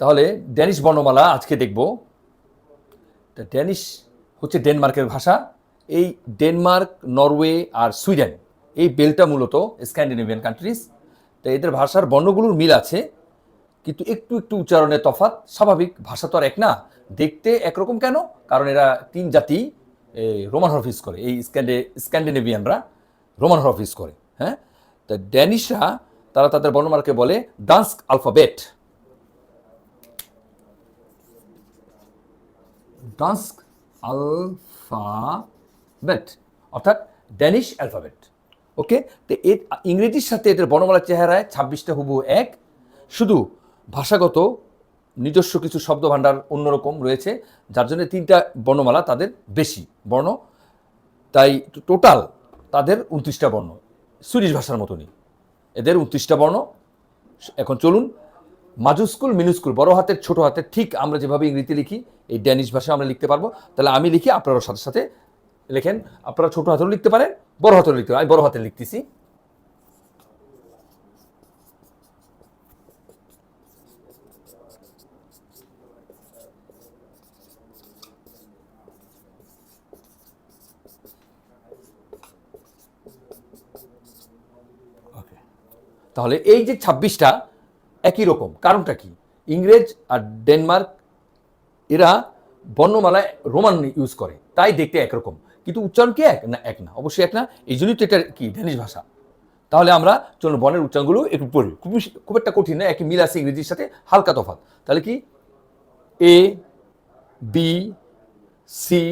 তাহলে ড্যানিশ বর্ণমালা আজকে দেখব। তা ড্যানিশ হচ্ছে ডেনমার্কের ভাষা। এই ডেনমার্ক, নরওয়ে আর সুইডেন এই বেলটা মূলত স্ক্যান্ডিনেভিয়ান কান্ট্রিজ তো এদের ভাষার বর্ণগুলোর মিল আছে, কিন্তু একটু একটু উচ্চারণের তফাৎ স্বাভাবিক। ভাষা তো আর এক না, দেখতে একরকম কেন? কারণ এরা তিন জাতি রোমান হরফ করে, এই স্ক্যান্ডে, স্ক্যান্ডিনেভিয়ানরা রোমান হরফ ইউজ করে হ্যাঁ? তা ড্যানিশরা, তারা তাদের বর্ণমালাকে বলে ডান্স আলফাবেট। ডান্স আলফাবেট অর্থাৎ ড্যানিশ অ্যালফাবেট ওকে তো এর, ইংরেজির সাথে এদের বর্ণমালার চেহারায় ছাব্বিশটা হুবু এক। শুধু ভাষাগত নিজস্ব কিছু শব্দ ভাণ্ডার অন্যরকম রয়েছে, যার জন্য তিনটা বর্ণমালা তাদের বেশি বর্ণ। তাই টোটাল তাদের উনত্রিশটা বর্ণ। সুইডিশ ভাষার মতনই। এদের উনত্রিশটা বর্ণ। এখন চলুন মাজুস্কুল মিনুস্কুল বড় হাতের, ছোট হাতের, ঠিক আমরা যেভাবে ইংরেজিতে লিখি, এই ড্যানিশ ভাষা আমরা লিখতে পারব। তাহলে আমি লিখি, আপনারাও সাথে সাথে লেখেন। আপনারা ছোট হাতেও লিখতে পারেন, বড় হাতেও লিখতে আমি বড় হাতে লিখতেছি। তাহলে এই যে ছাব্বিশটা একই রকম। কারণটা কি? ইংরেজ আর ডেনমার্ক, এরা বর্ণমালায় রোমান ইউজ করে। তাই দেখতে একরকম। কিন্তু উচ্চারণ কি এক? না এক না। অবশ্যই এক না। এই জন্যই তো এটা কি ড্যানিশ ভাষা। তাহলে আমরা চলুন বর্ণের উচ্চারণগুলো একটু পড়ি। খুব খুব একটা কঠিন না, একই মিল আছে ইংরেজির সাথে। হালকা তফাত তাহলে কি? এ বি সি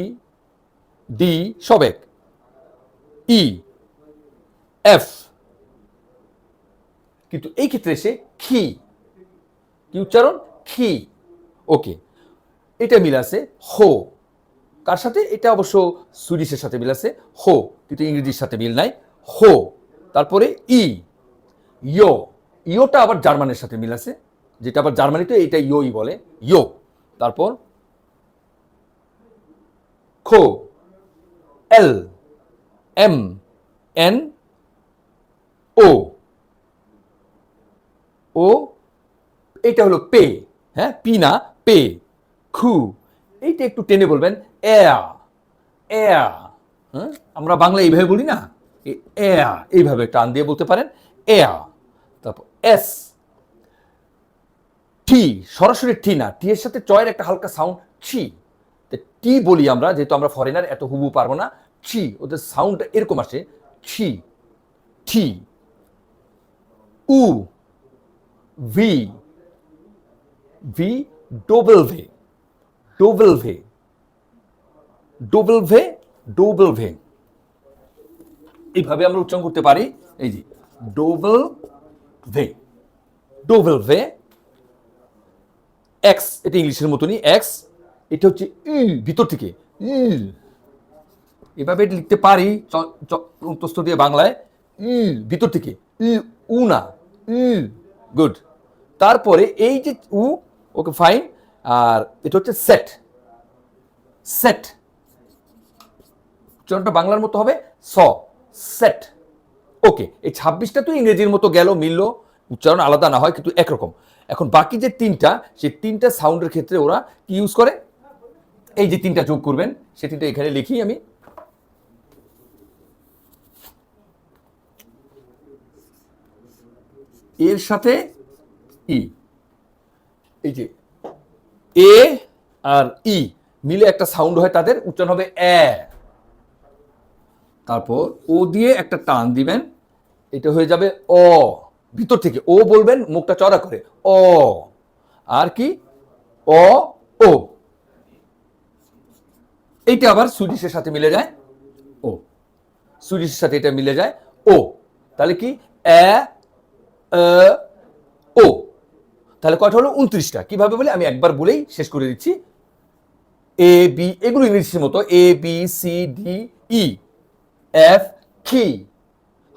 ডি সব এক। ই এফ কিন্তু এই ক্ষেত্রে সে খি কি উচ্চারণ? খি ওকে, এটা মিল আছে হো। কার সাথে? এটা অবশ্য সুইডিশের সাথে মিল আছে হো, কিন্তু ইংরেজির সাথে মিল নাই। হো, তারপরে ই, ইয়ো। ইয়োটা আবার জার্মানের সাথে মিল আছে, যেটা আবার জার্মানিতে এটা ইয়োই বলে, ইয়ো। তারপর খো, এল, এম, এন, ও। ও এটা হলো পে হ্যাঁ পি না, পে, খু। এইটা একটু টেনে বলবেন এয়া এয়া হ্যাঁ আমরা বাংলা এইভাবে বলি না? এয়া এইভাবে টান দিয়ে বলতে পারেন এয়া তারপর এস। টি, সরাসরি টি না, টি এর সাথে চয়ের একটা হালকা সাউন্ড, ছি। টি বলি আমরা, যেহেতু আমরা ফরেনার, এত হুবু পারব না, ছি, ওদের সাউন্ডটা এরকম আসে, ছি, টি, উ। ভি ভি ডোবেল ভে ডোবেল ভে ডোবেল ভে ডোবেল ভে এইভাবে আমরা উচ্চারণ করতে পারি। এই যে ডোবেল ভে ডোবেল ভে এক্স এটা ইংলিশের মতনই এক্স এটা হচ্ছে ই, ভিতর থেকে, ই। এভাবে এটা লিখতে পারি অন্তস্থ দিয়ে বাংলায়, ই, ভিতর থেকে, ই, উ না, ই। গুড তারপরে এই যে উ, ওকে ফাইন আর এটা হচ্ছে সেট সেট উচ্চারণটা বাংলার মতো হবে, স সেট ওকে এই ছাব্বিশটা তো ইংরেজির মতো গেল, মিলল। উচ্চারণ আলাদা না হয়, কিন্তু একরকম। এখন বাকি যে তিনটা, সেই তিনটা সাউন্ডের ক্ষেত্রে ওরা কি ইউজ করে? এই যে তিনটা যোগ করবেন, সে তিনটা এখানে লিখি আমি। এর সাথে ই। এই যে এ আর ই মিলে একটা সাউন্ড হয় তাদের উচ্চারণ হবে এ তারপর ও দিয়ে একটা টান দিবেন এটা হয়ে যাবে অ। ভিতর থেকে ও বলবেন মুখটা চড়া করে অ। আর কি? অ ও। এইটা আবার সুইডিশের সাথে মিলে যায় ও। সুইডিশের সাথে এটা মিলে যায় ও। তাহলে কি? এ, ও। তাহলে কয়টা হলো? উনত্রিশটা। কীভাবে বলে? আমি একবার বলেই শেষ করে দিচ্ছি। এ বি এগুলো ইংলিশের মতো। A B C D E F কি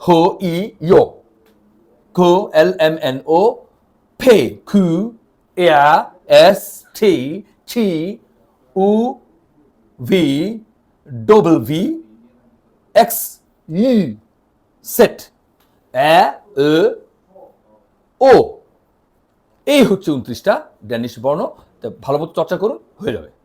হো ই ইয়ো কো এল এম এন ও ফে কু এয়া এস টি টি উ ভি ডবল ভি এক্স ই সেট এ ও। এই হচ্ছে উনত্রিশটা ড্যানিশ বর্ণ। তা ভালো মতো চর্চা করুন হয়ে যাবে।